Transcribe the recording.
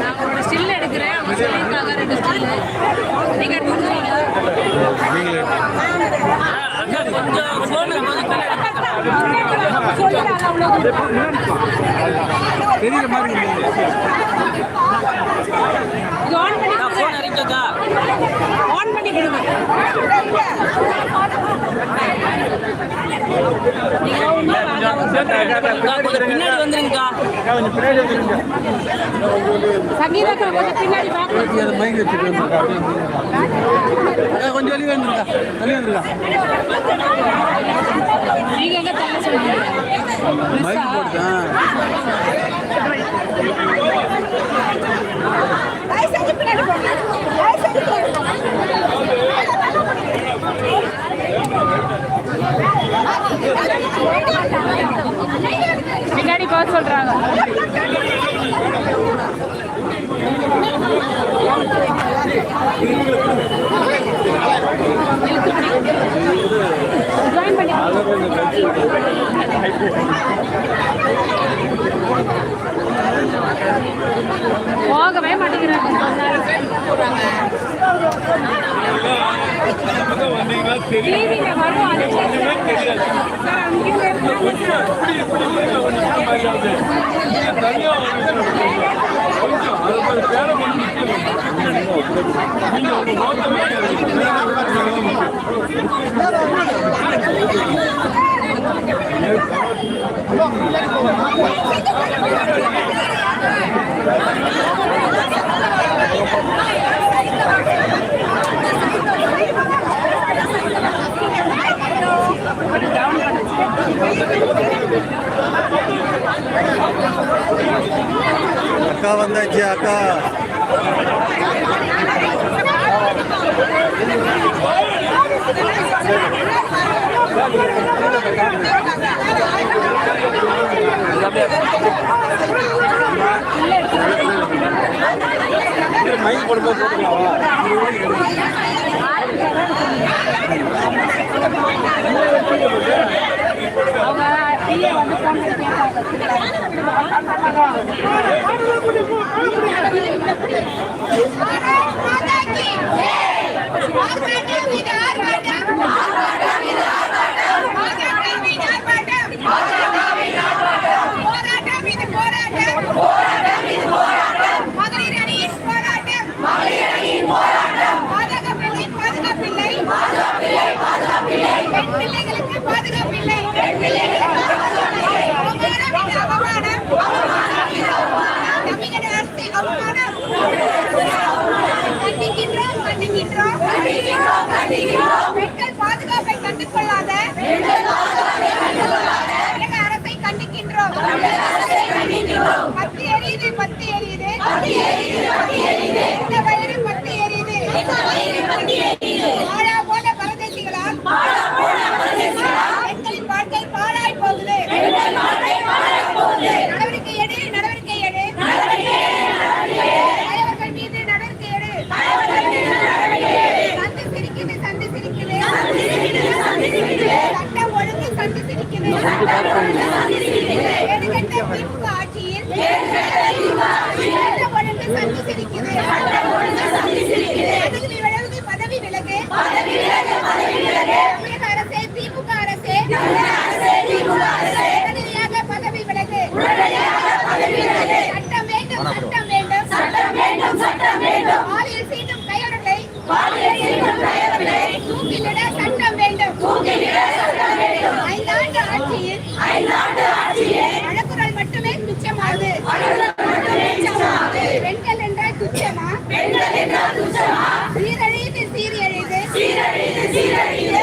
நான் ஸ்டில் எடுக்கிறேன் அவங்க சொல்லியிருக்காங்க ரெண்டு ஸ்டில் நீங்க எடுத்துக்கிறீங்க கொஞ்சம் தெரியல மாதிரி பின்னாடி வந்துருங்கக்கா கொஞ்சம் கொஞ்சம் பின்னாடி கொஞ்சம் வெளியே வந்துருக்கா வெளியே வந்துருக்கா நீங்க எங்க தள்ள சொல்லுங்க போக சொல்றாங்க. ஜாயின் பண்ணி போகவே மாட்டேங்கிறாங்க. வரும் அது அக்கா வந்தாச்சு அக்கா மைக் போடும்போது போட்டுக்கலாமா பாதுகாப்பில்லை பாதுகாப்பில்லை வந்து பிள்ளைகளுக்கு பாதுகாப்பில்லை கண்டிக்கின்றோம் பத்தி எரியுது. பத்தி எரியுது இந்த வயிறு பத்தி எரியுது ஆழா போன சட்டம் வேண்டும் சட்டம் வேண்டும் சட்டம் வேண்டும் பாலியல் சீண்டும் கையொடலை பாலியல் சீரழிது